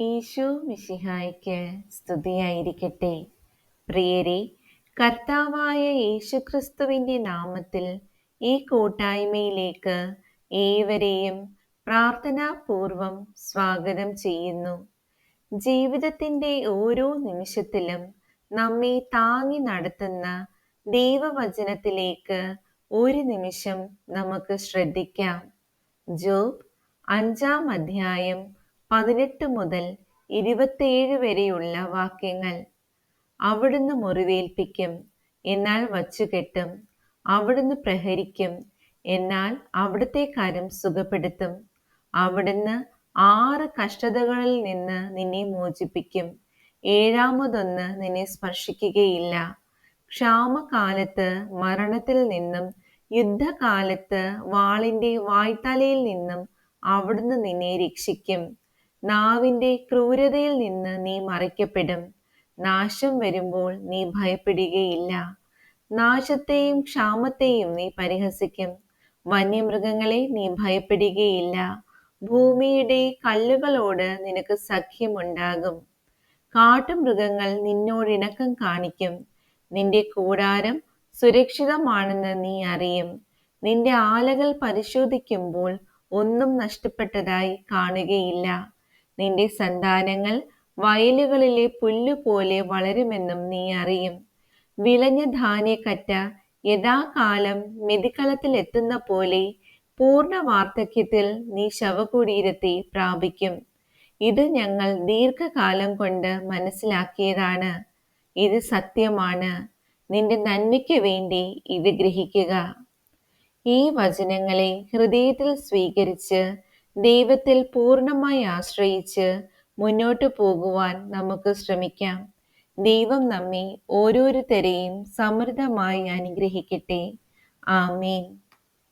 ഈശോ മിശിഹായ്ക്ക് സ്തുതിയായിരിക്കട്ടെ. പ്രിയരെ കർത്താവായ യേശുക്രിസ്തുവിന്റെ നാമത്തിൽ ഈ കൂട്ടായ്മയിലേക്ക് ഏവരെയും പ്രാർത്ഥനാപൂർവം സ്വാഗതം ചെയ്യുന്നു. ജീവിതത്തിന്റെ ഓരോ നിമിഷത്തിലും നമ്മെ താങ്ങി നടത്തുന്ന ദൈവവചനത്തിലേക്ക് ഒരു നിമിഷം നമുക്ക് ശ്രദ്ധിക്കാം. ജോബ് അഞ്ചാം അധ്യായം പതിനെട്ട് മുതൽ ഇരുപത്തിയേഴ് വരെയുള്ള വാക്യങ്ങൾ. അവിടുന്ന് മുറിവേൽപ്പിക്കും എന്നാൽ വച്ചുകെട്ടും. അവിടുന്ന് പ്രഹരിക്കും എന്നാൽ അവിടുത്തെ കരം സുഖപ്പെടുത്തും. അവിടുന്ന് ആറ് കഷ്ടതകളിൽ നിന്ന് നിന്നെ മോചിപ്പിക്കും. ഏഴാമതൊന്ന് നിന്നെ സ്പർശിക്കുകയില്ല. ക്ഷാമകാലത്ത് മരണത്തിൽ നിന്നും യുദ്ധകാലത്ത് വാളിന്റെ വായ്ത്തലയിൽ നിന്നും അവിടുന്ന് നിന്നെ രക്ഷിക്കും. നാവിന്റെ ക്രൂരതയിൽ നിന്ന് നീ മറിക്കപ്പെടും. നാശം വരുമ്പോൾ നീ ഭയപ്പെടുകയില്ല. നാശത്തെയും ക്ഷാമത്തെയും നീ പരിഹസിക്കും. വന്യമൃഗങ്ങളെ നീ ഭയപ്പെടുകയില്ല. ഭൂമിയുടെ കല്ലുകളോട് നിനക്ക് സഖ്യമുണ്ടാകും. കാട്ടുമൃഗങ്ങൾ നിന്നോട് ഇണക്കം കാണിക്കും. നിന്റെ കൂടാരം സുരക്ഷിതമാണെന്ന് നീ അറിയും. നിന്റെ ആലകൾ പരിശോധിക്കുമ്പോൾ ഒന്നും നഷ്ടപ്പെട്ടതായി കാണുകയില്ല. നിന്റെ സന്താനങ്ങൾ വയലുകളിലെ പുല്ലുപോലെ വളരുമെന്നും നീ അറിയും. വിളഞ്ഞ ധാന്യക്കറ്റ യഥാകാലം മെതിക്കളത്തിലെത്തുന്ന പോലെ പൂർണ വാർദ്ധക്യത്തിൽ നീ ശവകുടീരത്തെ പ്രാപിക്കും. ഇത് ഞങ്ങൾ ദീർഘകാലം കൊണ്ട് മനസ്സിലാക്കിയതാണ്. ഇത് സത്യമാണ്. നിന്റെ നന്മയ്ക്ക് വേണ്ടി ഇത് ഗ്രഹിക്കുക. ഈ വചനങ്ങളെ ഹൃദയത്തിൽ സ്വീകരിച്ച് ദൈവത്തിൽ പൂർണമായി ആശ്രയിച്ച് മുന്നോട്ടു പോകുവാൻ നമുക്ക് ശ്രമിക്കാം. ദൈവം നമ്മെ ഓരോരുത്തരെയും സമൃദ്ധമായി അനുഗ്രഹിക്കട്ടെ. ആമേൻ.